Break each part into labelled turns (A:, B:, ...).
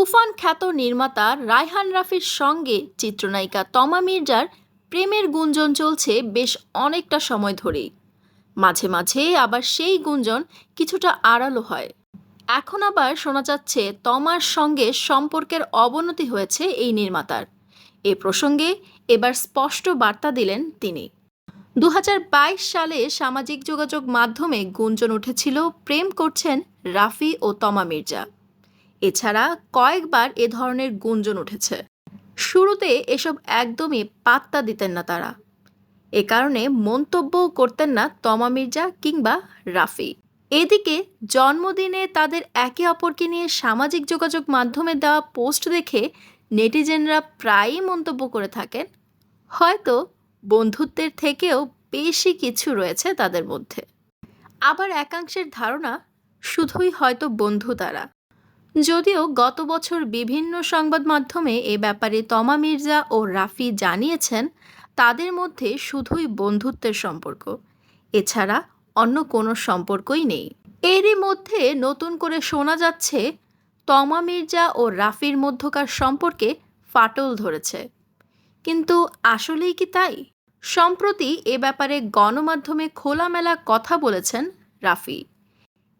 A: তুফান খ্যাত নির্মাতা রায়হান রাফির সঙ্গে চিত্রনায়িকা তমা মির্জার প্রেমের গুঞ্জন চলছে বেশ অনেকটা সময় ধরেই। মাঝে মাঝে আবার সেই গুঞ্জন কিছুটা আড়ালো হয়। এখন আবার শোনা যাচ্ছে তমার সঙ্গে সম্পর্কের অবনতি হয়েছে এই নির্মাতার। এ প্রসঙ্গে এবার স্পষ্ট বার্তা দিলেন তিনি। দু হাজার বাইশ সালে সামাজিক যোগাযোগ মাধ্যমে গুঞ্জন উঠেছিল, প্রেম করছেন রাফি ও তমা মির্জা। এছাড়া কয়েকবার এ ধরনের গুঞ্জন উঠেছে। শুরুতে এসব একদমই পাত্তা দিতেন না তারা। এ কারণে মন্তব্যও করতেন না তমা মির্জা কিংবা রাফি। এদিকে জন্মদিনে তাদের একে অপরকে নিয়ে সামাজিক যোগাযোগ মাধ্যমে দেওয়া পোস্ট দেখে নেটিজেনরা প্রায়ই মন্তব্য করে থাকেন। হয়তো বন্ধুত্বের থেকেও বেশি কিছু রয়েছে তাদের মধ্যে। আবার একাংশের ধারণা, শুধুই হয়তো বন্ধু তারা। যদিও গত বছর বিভিন্ন সংবাদ মাধ্যমে এ ব্যাপারে তমা মির্জা ও রাফি জানিয়েছেন, তাদের মধ্যে শুধুই বন্ধুত্বের সম্পর্ক। এছাড়া অন্য কোনো সম্পর্কই নেই। এরই মধ্যে নতুন করে শোনা যাচ্ছে, তমা মির্জা ও রাফির মধ্যকার সম্পর্কে ফাটল ধরেছে। কিন্তু আসলেই কি তাই? সম্প্রতি এ ব্যাপারে গণমাধ্যমে খোলামেলা কথা বলেছেন রাফি।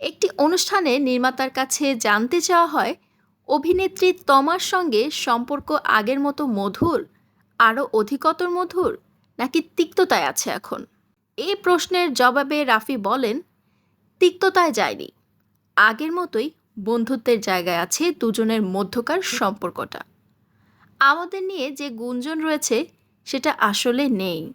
A: একটি অনুষ্ঠানে নির্মাতার কাছে জানতে চাওয়া হয়, অভিনেত্রী তমার সঙ্গে সম্পর্ক আগের মতো মধুর, আরও অধিকতর মধুর, নাকি তিক্ততায় আছে এখন? এই প্রশ্নের জবাবে রাফি বলেন, তিক্ততায় যায়নি। আগের মতোই বন্ধুত্বের জায়গায় আছে দুজনের মধ্যকার সম্পর্কটা। আমাদের নিয়ে যে গুঞ্জন রয়েছে, সেটা আসলে নেই।